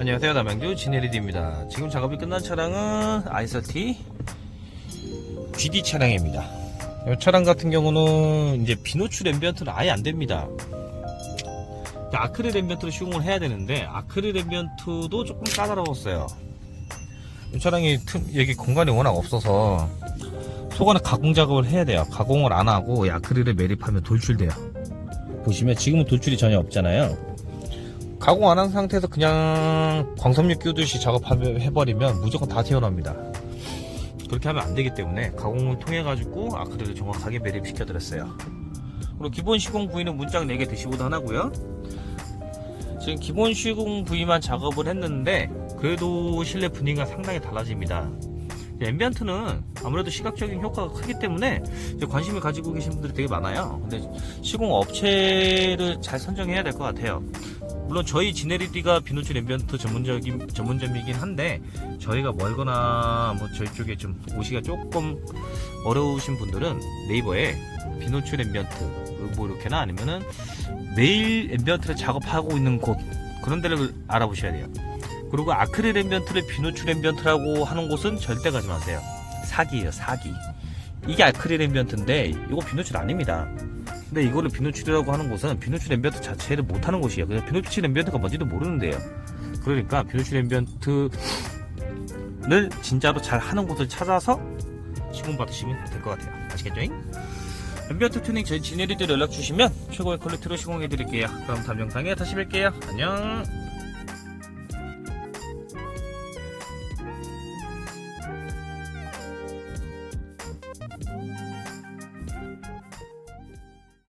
안녕하세요. 남양주 진에리디입니다. 지금 작업이 끝난 차량은 i30 GD 차량입니다. 이 차량 같은 경우는 이제 비노출 앰비언트는 아예 안 됩니다. 아크릴 앰비언트로 시공을 해야 되는데 아크릴 앰비언트도 조금 까다로웠어요. 이 차량이 틈, 여기 공간이 워낙 없어서 속안에 가공 작업을 해야 돼요. 가공을 안 하고 이 아크릴을 매립하면 돌출돼요. 보시면 지금은 돌출이 전혀 없잖아요 가공 안 한 상태에서 그냥 광섬유 끼우듯이 작업해버리면 무조건 다 튀어나옵니다. 그렇게 하면 안 되기 때문에 가공을 통해 가지고 아크릴을 정확하게 매립시켜 드렸어요. 그리고 기본 시공 부위는 문짝 4개 드시고도 하나고요. 지금 기본 시공 부위만 작업을 했는데 그래도 실내 분위기가 상당히 달라집니다. 앰비언트는 아무래도 시각적인 효과가 크기 때문에 관심을 가지고 계신 분들이 되게 많아요. 근데 시공 업체를 잘 선정해야 될 것 같아요. 물론 저희 지네리디가 비노출 앰비언트 전문적인 전문점이긴 한데 저희가 멀거나 뭐 저희 쪽에 좀 오시기가 조금 어려우신 분들은 네이버에 비노출 앰비언트 뭐 이렇게나 아니면은 매일 앰비언트를 작업하고 있는 곳 그런 데를 알아보셔야 돼요. 그리고 아크릴 앰비언트를 비노출 앰비언트라고 하는 곳은 절대 가지 마세요. 사기예요, 사기. 이게 아크릴 앰비언트인데 이거 비노출 아닙니다. 근데 이거를 비노출이라고 하는 곳은 비노출 앰비언트 자체를 못하는 곳이에요. 그냥 비노출 앰비언트가 뭔지도 모르는데요. 그러니까 비노출 앰비언트를 진짜로 잘 하는 곳을 찾아서 시공 받으시면 될 것 같아요. 아시겠죠? 앰비언트 튜닝 저희 지네리들 연락 주시면 최고의 퀄리티로 시공해 드릴게요. 그럼 다음 영상에 다시 뵐게요. 안녕.